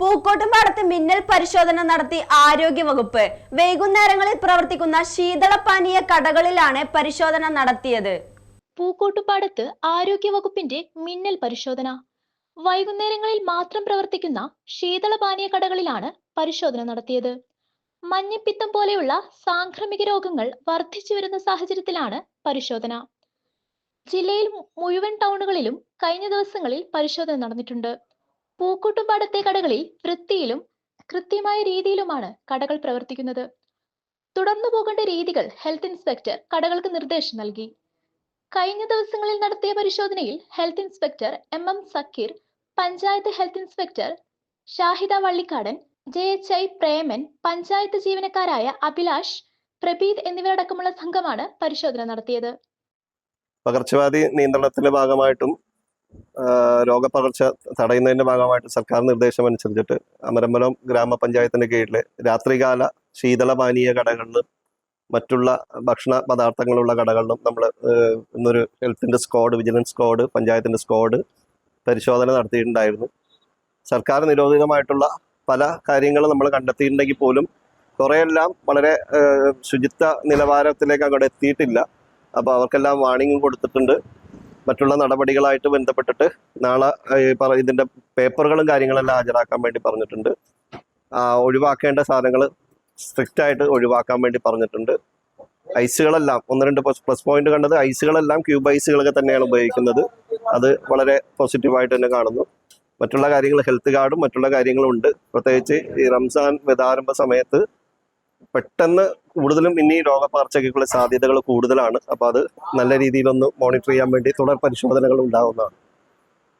പൂക്കോട്ടുംപാടത്ത് മിന്നൽ പരിശോധന നടത്തി ആരോഗ്യവകുപ്പ്. വൈകുന്നേരങ്ങളിൽ പ്രവർത്തിക്കുന്ന ശീതളപാനീയ കടകളിലാണ് പരിശോധന നടത്തിയത്. പൂക്കോട്ടുപാടത്ത് ആരോഗ്യവകുപ്പിന്റെ മിന്നൽ പരിശോധന. വൈകുന്നേരങ്ങളിൽ മാത്രം പ്രവർത്തിക്കുന്ന ശീതളപാനീയ കടകളിലാണ് പരിശോധന നടത്തിയത്. മഞ്ഞപ്പിത്തം പോലെയുള്ള സാംക്രമിക രോഗങ്ങൾ വർദ്ധിച്ചു വരുന്ന സാഹചര്യത്തിലാണ് പരിശോധന. ജില്ലയിൽ മുഴുവൻ ടൗണുകളിലും കഴിഞ്ഞ ദിവസങ്ങളിൽ പരിശോധന നടന്നിട്ടുണ്ട്. പൂക്കോട്ടുപാടത്തെ കടകളിൽ വൃത്തിയിലും കൃത്യമായ രീതിയിലുമാണ് കടകൾ പ്രവർത്തിക്കുന്നത്. തുടർന്നു പോകേണ്ട രീതികൾ ഹെൽത്ത് ഇൻസ്പെക്ടർ കടകൾക്ക് നിർദ്ദേശം നൽകി. കഴിഞ്ഞ ദിവസങ്ങളിൽ നടത്തിയ പരിശോധനയിൽ health inspector M M Zakir panchayat health inspector Shahida Vallikkadan J H I Preman panchayat ജീവനക്കാരായ Abhilash Prabeeth എന്നിവരടക്കമുള്ള സംഘമാണ് പരിശോധന നടത്തിയത്. പകർച്ചവ്യാധി നിയന്ത്രണത്തിന്റെ ഭാഗമായിട്ടും ആ, രോഗപകർച്ച തടയുന്നതിന്റെ ഭാഗമായിട്ട് സർക്കാർ നിർദ്ദേശം അനുസരിച്ചിട്ട് അമരമ്പലം ഗ്രാമപഞ്ചായത്തിന്റെ കീഴിൽ രാത്രികാല ശീതളപാനീയ കടകളിലും മറ്റുള്ള ഭക്ഷണ പദാർത്ഥങ്ങളുള്ള കടകളിലും നമ്മൾ ഇന്നൊരു ഹെൽത്തിന്റെ സ്ക്വാഡ് വിജിലൻസ് സ്ക്വാഡ് പഞ്ചായത്തിന്റെ സ്ക്വാഡ് പരിശോധന നടത്തിയിട്ടുണ്ടായിരുന്നു. സർക്കാർ നിരോധിതമായിട്ടുള്ള പല കാര്യങ്ങളും നമ്മൾ കണ്ടെത്തിയിട്ടുണ്ടെങ്കിൽ പോലും കുറെയെല്ലാം വളരെ ശുചിത്വ നിലവാരത്തിലേക്ക് അങ്ങോട്ട് എത്തിയിട്ടില്ല. അപ്പോൾ അവർക്കെല്ലാം വാണിംഗും കൊടുത്തിട്ടുണ്ട്. മറ്റുള്ള നടപടികളായിട്ട് ബന്ധപ്പെട്ടിട്ട് നാളെ ഇതിന്റെ പേപ്പറുകളും കാര്യങ്ങളെല്ലാം ഹാജരാക്കാൻ വേണ്ടി പറഞ്ഞിട്ടുണ്ട്. ഒഴിവാക്കേണ്ട സാധനങ്ങൾ സ്ട്രിക്റ്റ് ആയിട്ട് ഒഴിവാക്കാൻ വേണ്ടി പറഞ്ഞിട്ടുണ്ട്. ഐസുകളെല്ലാം ഒന്ന് രണ്ട് പ്ലസ് പോയിന്റ് കണ്ടത് ഐസുകളെല്ലാം ക്യൂബ് ഐസുകളൊക്കെ തന്നെയാണ് ഉപയോഗിക്കുന്നത്. അത് വളരെ പോസിറ്റീവായിട്ട് തന്നെ കാണുന്നു. മറ്റുള്ള കാര്യങ്ങൾ ഹെൽത്ത് കാർഡും മറ്റുള്ള കാര്യങ്ങളും ഉണ്ട് പ്രത്യേകിച്ച് ഈ റംസാൻ വിതാരംഭ സമയത്ത് പെട്ടെന്ന് കൂടുതലും ഇനി രോഗപകർച്ചയ്ക്കുള്ള സാധ്യതകൾ കൂടുതലാണ്. അപ്പോൾ അത് നല്ല രീതിയിലൊന്ന് മോണിറ്റർ ചെയ്യാൻ വേണ്ടി തുടർ പരിശോധനകൾ ഉണ്ടാവുന്നതാണ്.